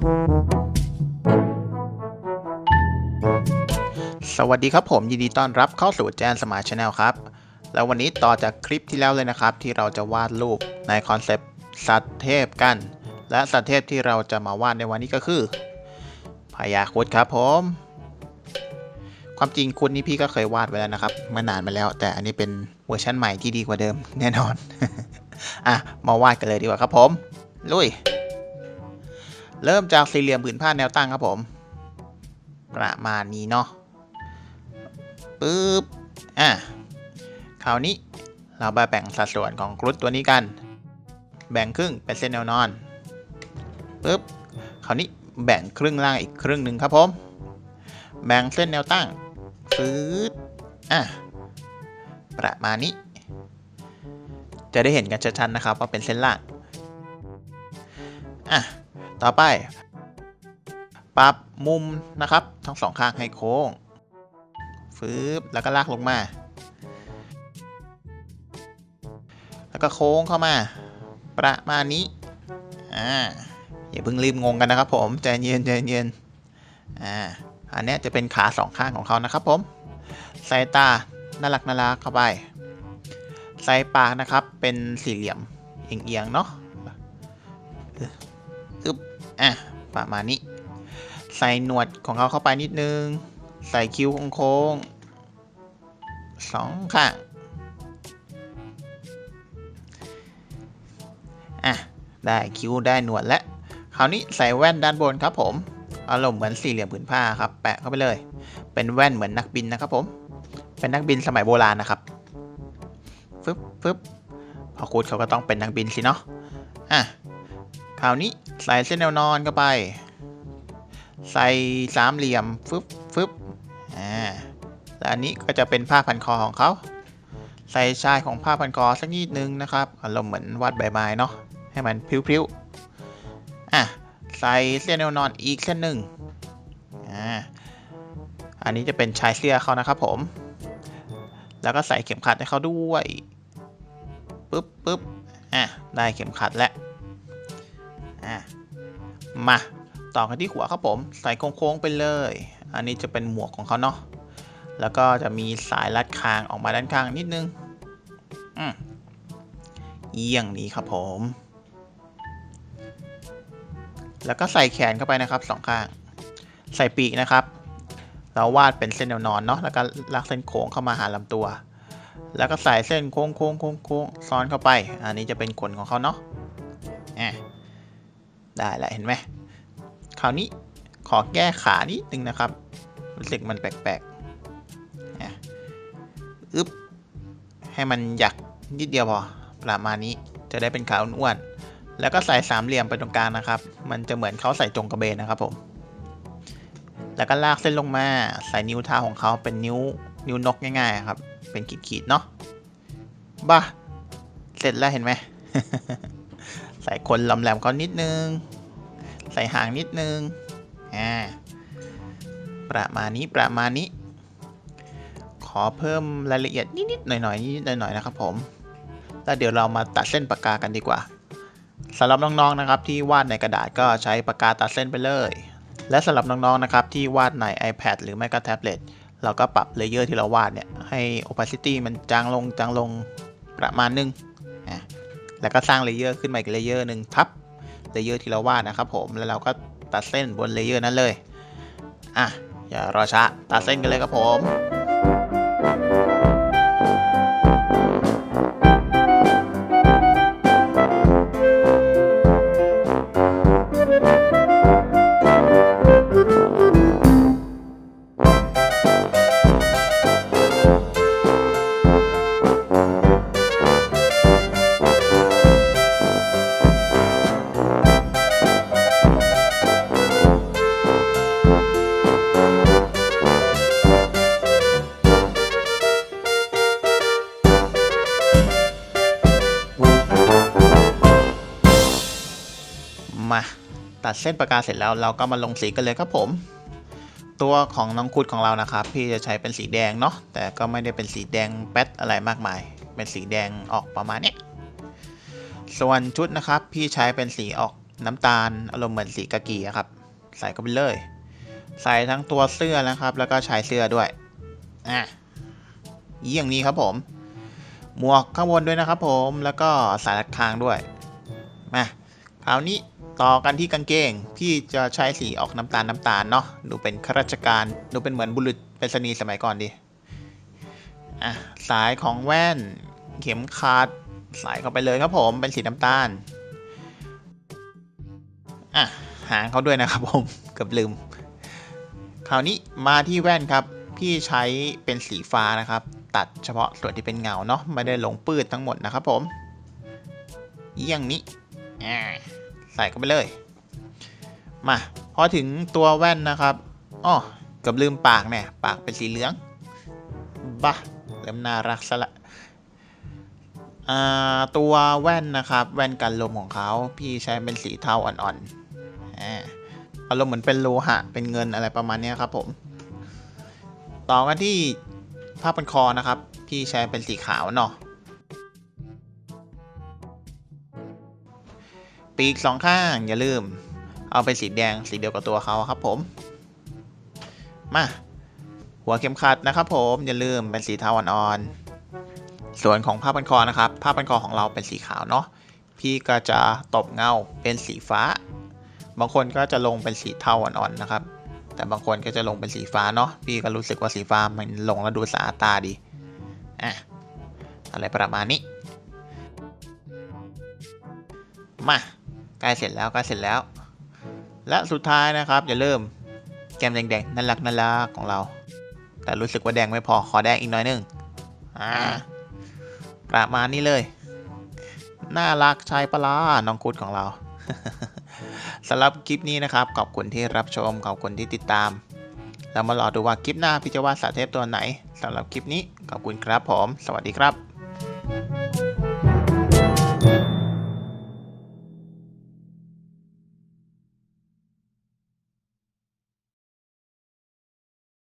สวัสดีครับผมยินดีต้อนรับเข้าสู่แจนสมาร์ทชาแนลครับ แล้ววันนี้ต่อจากคลิปที่แล้วเลยนะครับ ที่เราจะวาดรูปในคอนเซปต์สัตว์เทพกัน และสัตว์เทพที่เราจะมาวาดในวันนี้ก็คือพญาครุดครับผม ความจริงคุณนี่พี่ก็เคยวาดไว้แล้วนะครับเมื่อนานมาแล้ว แต่อันนี้เป็นเวอร์ชันใหม่ที่ดีกว่าเดิมแน่นอนอะมาวาดกันเลยดีกว่าครับผม ลุย เริ่มจากสี่เหลี่ยมผืนผ้าแนวตั้งครับผม ประมาณนี้เนาะปึ๊บอะคราวนี้เรามาแบ่งสัดส่วนของกรุ๊ดตัวนี้กัน แบ่งครึ่งเป็นเส้นแนวนอนปึ๊บคราวนี้แบ่งครึ่งล่างอีกครึ่งหนึ่งครับผม แบ่งเส้นแนวตั้งฟืดอะประมาณนี้ จะได้เห็นกันชัดๆนะครับว่าเป็นเส้นล่างอะ ต่อไป ปรับมุมนะครับ ทั้งสองข้างให้โค้งฟืบแล้วก็ลากลงมา แล้วก็โค้งเข้ามา ประมาณนี้ อ่า อย่าเพิ่งรีบงงกันนะครับ ผม ใจเย็นใจเย็น อ่า อันนี้จะเป็นขาสองข้างของเขานะครับผม ใส่ตา น่ารักน่ารักเข้าไป ใส่ปากนะครับ เป็นสี่เหลี่ยม เอียงๆเนาะ อะประมาณนี้ ใส่หนวดของเขาเข้าไปนิดนึง ใส่คิ้วโค้งๆสองข้างอะได้คิ้วได้หนวดและคราวนี้ใส่แว่นด้านบนครับผมอารมณ์เหมือนสี่เหลี่ยมผืนผ้าครับ แปะเข้าไปเลย เป็นแว่นเหมือนนักบินนะครับผม เป็นนักบินสมัยโบราณนะครับฟึบฟึบพอคูดเขาก็ต้องเป็นนักบินสิเนาะอะ คราวนี้ใส่เส้นแนวนอนเข้าไป ใส่สามเหลี่ยมฟึบฟึบอ่าแล้วอันนี้ก็จะเป็นผ้าพันคอของเขา ใส่ชายของผ้าพันคอสักนิดนึงนะครับอารมณ์เหมือนวาดใบไม้เนาะให้มันพริ้วๆอะใส่เส้นแนวนอนอีกเส้นหนึ่งอ่าอันนี้จะเป็นชายเสื้อเขานะครับผม แล้วก็ใส่เข็มขัดให้เขาด้วยปึ๊บปึ๊บอะได้เข็มขัดแล้ว มาต่อกันที่หัวครับผมใส่โค้งๆไปเลย อันนี้จะเป็นหมวกของเขาเนาะแล้วก็จะมีสายรัดคางออกมาด้านข้างนิดนึงอืมเยี่ยงนี้ครับผม แล้วก็ใส่แขนเข้าไปนะครับสองข้าง ใส่ปีกนะครับ เราวาดเป็นเส้นแนวนอนเนาะแล้วก็ลากเส้นโค้งเข้ามาหาลำตัว แล้วก็ใส่เส้นโค้งโค้งโค้งโค้งซ้อนเข้าไป อันนี้จะเป็นขนของเขาเนาะ ได้แล้วเห็นไหมคราวนี้ขอแก้ขานิดนึงนะครับ รู้สึกมันแปลกๆอะอึ๊บให้มันหยักนิดเดียวพอประมาณนี้จะได้เป็นขาอ้วนๆแล้วก็ใส่สามเหลี่ยมไปตรงกลางนะครับ มันจะเหมือนเขาใส่จงกระเบนนะครับผมแล้วก็ลากเส้นลงมาใส่นิ้วเท้าของเขาเป็นนิ้วนิ้วนกง่ายๆครับ เป็นขีดๆเนาะบ้าเสร็จแล้วเห็นไหม ส่คนลำแหลมเขานิดนึง ใส่หางนิดนึงอ่าประมาณนี้ประมาณนี้ ขอเพิ่มรายละเอียดนิดๆหน่อยๆนิดๆหน่อยๆนะครับผมแล้วเดี๋ยวเรามาตัดเส้นปากกากันดีกว่าสำหรับน้องๆนะครับที่วาดในกระดาษก็ใช้ปากกาตัดเส้นไปเลย และสำหรับน้องๆนะครับที่วาดใน iPad หรือไม่ก็แท็บเล็ตเราก็ปรับเลเยอร์ที่เราวาดเนี่ยให้ opacity มันจางลงจางลงประมาณนึงอะ แล้วก็สร้างเลเยอร์ขึ้นมาอีกเลเยอร์หนึ่งทับเลเยอร์ที่เราวาดนะครับผมแล้วเราก็ตัดเส้นบนเลเยอร์นั้นเลยอะอย่ารอช้าตัดเส้นกันเลยครับผม ตัดเส้นปากกาเสร็จแล้วเราก็มาลงสีกันเลยครับผม ตัวของน้องคุดของเรานะครับ พี่จะใช้เป็นสีแดงเนาะแต่ก็ไม่ได้เป็นสีแดงแป๊ดอะไรมากมาย เป็นสีแดงออกประมาณนี้ส่วนชุดนะครับ พี่ใช้เป็นสีออกน้ำตาลอารมณ์เหมือนสีกากีครับ ใส่เข้าไปเลย ใส่ทั้งตัวเสื้อนะครับ แล้วก็ชายเสื้อด้วยอะอย่างนี้ครับผม หมวกข้างบนด้วยนะครับผมแล้วก็สายรัดคางด้วยมาคราวนี้ ต่อกันที่กางเกงพี่จะใช้สีออกน้ำตาลน้ำตาลเนาะดูเป็นข้าราชการดูเป็นเหมือนบุรุษไปรษณีย์สมัยก่อนดิอะสายของแว่นเข็มขัดใส่เข้าไปเลยครับผมเป็นสีน้ำตาลอะหางเขาด้วยนะครับผมเกือบลืม คราวนี้มาที่แว่นครับ พี่ใช้เป็นสีฟ้านะครับ ตัดเฉพาะส่วนที่เป็นเงาเนาะไม่ได้ลงปืดทั้งหมดนะครับผมอย่างนี้อ่า ใส่เข้าไปเลย มาพอถึงตัวแว่นนะครับอ้อเกือบลืมปากเนี่ยปากเป็นสีเหลืองบ้าเริ่มน่ารักซะละตัวแว่นนะครับ แว่นกันลมของเขาพี่ใช้เป็นสีเทาอ่อนๆอารมณ์เหมือนเป็นโลหะเป็นเงินอะไรประมาณนี้ครับผม ต่อกันที่ผ้าพันคอนะครับ พี่ใช้เป็นสีขาวเนาะ ปีกสองข้างอย่าลืม เอาเป็นสีแดงสีเดียวกับตัวเขาครับผม มาหัวเข็มขัดนะครับผมอย่าลืมเป็นสีเทาอ่อนๆส่วนของผ้าพันคอนะครับผ้าพันคอของเราเป็นสีขาวเนาะพี่ก็จะตบเงาเป็นสีฟ้า บางคนก็จะลงเป็นสีเทาอ่อนๆนะครับ แต่บางคนก็จะลงเป็นสีฟ้าเนาะพี่ก็รู้สึกว่าสีฟ้ามันลงแล้วดูสะอาดตาดีอะอะไรประมาณนี้มา ใกล้เสร็จแล้วใกล้เสร็จแล้ว และสุดท้ายนะครับอย่าลืมแก้มแดงๆน่ารักน่ารักของเรา แต่รู้สึกว่าแดงไม่พอขอแดงอีกหน่อยนึงอ่าประมาณนี้เลย น่ารักชายปลาน้องคุดของเราสำหรับคลิปนี้นะครับขอบคุณที่รับชมขอบคุณที่ติดตามแล้วมารอดูว่าคลิปหน้าพี่จะวาดสาเทพตัวไหนสำหรับคลิปนี้ขอบคุณครับผม สวัสดีครับ